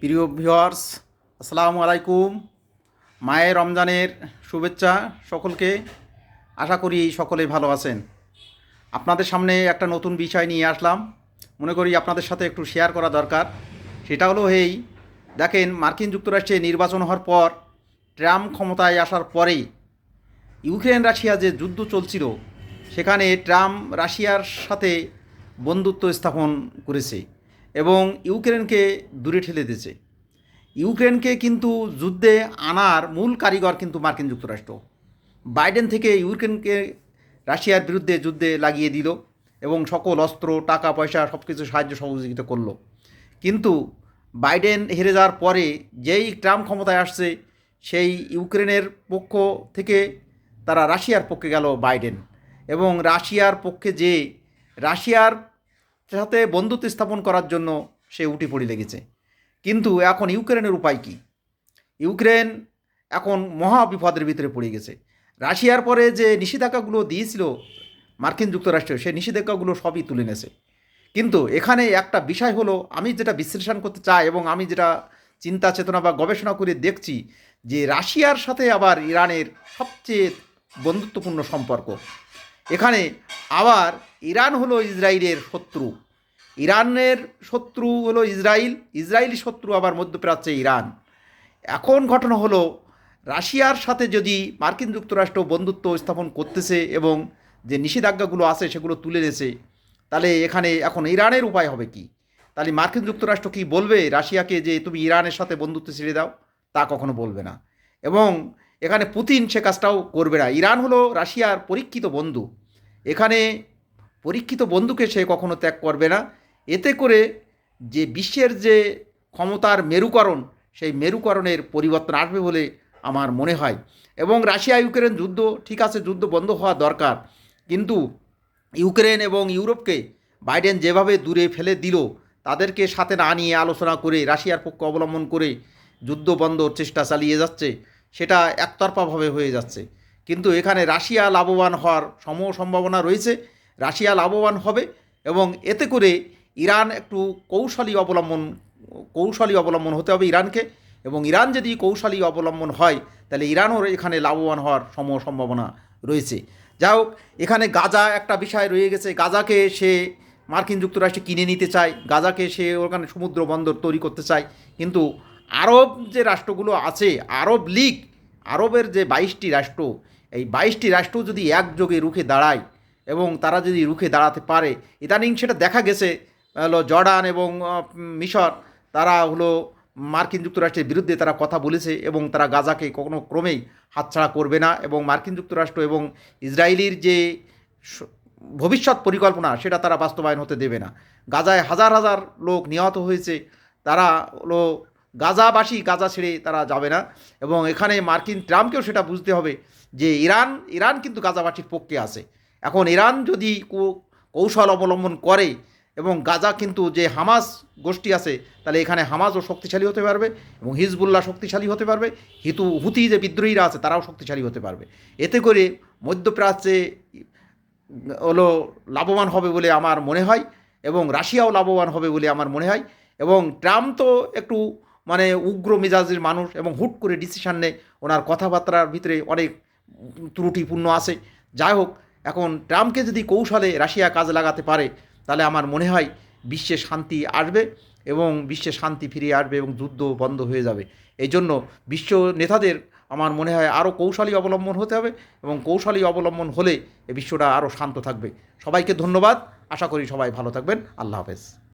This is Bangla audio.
প্রিয় ভিওয়ার্স আসসালামু আলাইকুম। মায়ের রমজানের শুভেচ্ছা সকলকে। আশা করি সকলে ভালো আছেন। আপনাদের সামনে একটা নতুন বিষয় নিয়ে আসলাম। মনে করি আপনাদের সাথে একটু শেয়ার করা দরকার। সেটা হলো এই, দেখেন, মার্কিন যুক্তরাষ্ট্রে নির্বাচন হওয়ার পর, ট্রাম্প ক্ষমতায় আসার পরেই ইউক্রেন রাশিয়া যে যুদ্ধ চলছিল, সেখানে ট্রাম্প রাশিয়ার সাথে বন্ধুত্ব স্থাপন করেছে। এবং ইউক্রেনকে দূরে ঠেলে দিয়েছে। ইউক্রেনকে কিন্তু যুদ্ধে আনার মূল কারিগর কিন্তু মার্কিন যুক্তরাষ্ট্র। বাইডেন থেকে ইউক্রেনকে রাশিয়ার বিরুদ্ধে যুদ্ধে লাগিয়ে দিল এবং সকল অস্ত্র, টাকা, পয়সা সব কিছু সাহায্য সহযোগিতা করল। কিন্তু বাইডেন হেরে যাওয়ার পরে যেই ট্রাম্প ক্ষমতায় আসছে, সেই ইউক্রেনের পক্ষ থেকে তারা রাশিয়ার পক্ষে গেল বাইডেন এবং রাশিয়ার পক্ষে যে, রাশিয়ার সাথে বন্ধুত্ব স্থাপন করার জন্য সে উঠে পড়ে লেগেছে। কিন্তু এখন ইউক্রেনের উপায় কী? ইউক্রেন এখন মহা বিপদের ভিতরে পড়ে গেছে। রাশিয়ার পরে যে নিষেধাজ্ঞাগুলো দিয়েছিল মার্কিন যুক্তরাষ্ট্র সেই নিষেধাজ্ঞাগুলো সবই তুলে নেছে কিন্তু এখানে একটা বিষয় হলো, আমি যেটা বিশ্লেষণ করতে চাই এবং আমি যেটা চিন্তা, চেতনা বা গবেষণা করে দেখছি যে রাশিয়ার সাথে আবার ইরানের সবচেয়ে বন্ধুত্বপূর্ণ সম্পর্ক। এখানে আবার ইরান হলো ইসরায়েলের শত্রু। ইরানের শত্রু হলো ইসরায়েল ইসরায়েলি শত্রু আবার মধ্যপ্রাচ্যে ইরান। এখন ঘটনা হলো, রাশিয়ার সাথে যদি মার্কিন যুক্তরাষ্ট্র বন্ধুত্ব স্থাপন করতেছে এবং যে নিষেধাজ্ঞাগুলো আছে সেগুলো তুলে নিয়েছে, তাহলে এখানে এখন ইরানের উপায় হবে কি? তাহলে মার্কিন যুক্তরাষ্ট্র কি বলবে রাশিয়াকে যে তুমি ইরানের সাথে বন্ধুত্ব ছেড়ে দাও? তা কখনো বলবে না। এবং এখানে পুতিন সে কাজটাও করবে না। ইরান হলো রাশিয়ার পরীক্ষিত বন্ধু। এখানে পরীক্ষিত বন্ধুকে সে কখনো ত্যাগ করবে না। এতে করে যে বিশ্বের যে ক্ষমতার মেরুকরণ, সেই মেরুকরণের পরিবর্তন আসবে বলে আমার মনে হয়। এবং রাশিয়া ইউক্রেন যুদ্ধ, ঠিক আছে, যুদ্ধ বন্ধ হওয়া দরকার। কিন্তু ইউক্রেন এবং ইউরোপকে বাইডেন যেভাবে দূরে ফেলে দিল, তাদেরকে সাথে না নিয়ে আলোচনা করে, রাশিয়ার পক্ষ অবলম্বন করে যুদ্ধ বন্ধর চেষ্টা চালিয়ে যাচ্ছে। সেটা একতরফাভাবে হয়ে যাচ্ছে। কিন্তু এখানে রাশিয়া লাভবান হওয়ার সম সম্ভাবনা রয়েছে। রাশিয়া লাভবান হবে এবং এতে করে ইরান একটু কৌশলী অবলম্বন কৌশলী অবলম্বন হতে হবে ইরানকে এবং ইরান যদি কৌশলী অবলম্বন হয়, তাহলে ইরানও এখানে লাভবান হওয়ার সম সম্ভাবনা রয়েছে। যাই হোক, এখানে গাজা একটা বিষয় রয়ে গেছে। গাজাকে সে মার্কিন যুক্তরাষ্ট্রে কিনে নিতে চায়। গাজাকে সে ওখানে সমুদ্র বন্দর তৈরি করতে চায়। কিন্তু আরব যে রাষ্ট্রগুলো আছে, আরব লীগ, আরবের যে বাইশটি রাষ্ট্র, এই বাইশটি রাষ্ট্র যদি একযোগে রুখে দাঁড়ায় এবং তারা যদি রুখে দাঁড়াতে পারে, ইদানিং সেটা দেখা গেছে, হলো জর্ডান এবং মিশর, তারা হলো মার্কিন যুক্তরাষ্ট্রের বিরুদ্ধে তারা কথা বলেছে এবং তারা গাজাকে কোনো ক্রমেই হাতছাড়া করবে না এবং মার্কিন যুক্তরাষ্ট্র এবং ইসরায়েলির যে ভবিষ্যৎ পরিকল্পনা, সেটা তারা বাস্তবায়ন হতে দেবে না। গাজায় হাজার হাজার লোক নিহত হয়েছে, তারা হলো গাজাবাসী গাজা ছেড়ে তারা যাবে না। এবং এখানে মার্কিন ট্রাম্পকেও সেটা বুঝতে হবে যে ইরান ইরান কিন্তু গাজাবাসীর পক্ষে আছে। এখন ইরান যদি কৌশল অবলম্বন করে এবং গাজা কিন্তু যে হামাস গোষ্ঠী আছে, তাহলে এখানে হামাসও শক্তিশালী হতে পারবে এবং হিজবুল্লাহ শক্তিশালী হতে পারবে। হিতু, হুতি যে বিদ্রোহীরা আছে, তারাও শক্তিশালী হতে পারবে। এতে করে মধ্যপ্রাচ্যে হলো লাভবান হবে বলে আমার মনে হয় এবং রাশিয়াও লাভবান হবে বলে আমার মনে হয়। এবং ট্রাম্প তো একটু মানে উগ্র মেজাজের মানুষ এবং হুট করে ডিসিশন নেয়, ওনার কথাবার্তার ভিতরে অনেক ত্রুটিপূর্ণ আছে। যাই হোক, এখন ট্রাম্পকে যদি কৌশলে রাশিয়া কাজে লাগাতে পারে, তাহলে আমার মনে হয় বিশ্বে শান্তি আসবে এবং বিশ্বে শান্তি ফিরিয়ে আসবে এবং যুদ্ধ বন্ধ হয়ে যাবে। এই জন্য বিশ্ব নেতাদের আমার মনে হয় আরও কৌশলী অবলম্বন হতে হবে এবং কৌশলী অবলম্বন হলে এই বিশ্বটা আরও শান্ত থাকবে। সবাইকে ধন্যবাদ। আশা করি সবাই ভালো থাকবেন। আল্লাহ হাফেজ।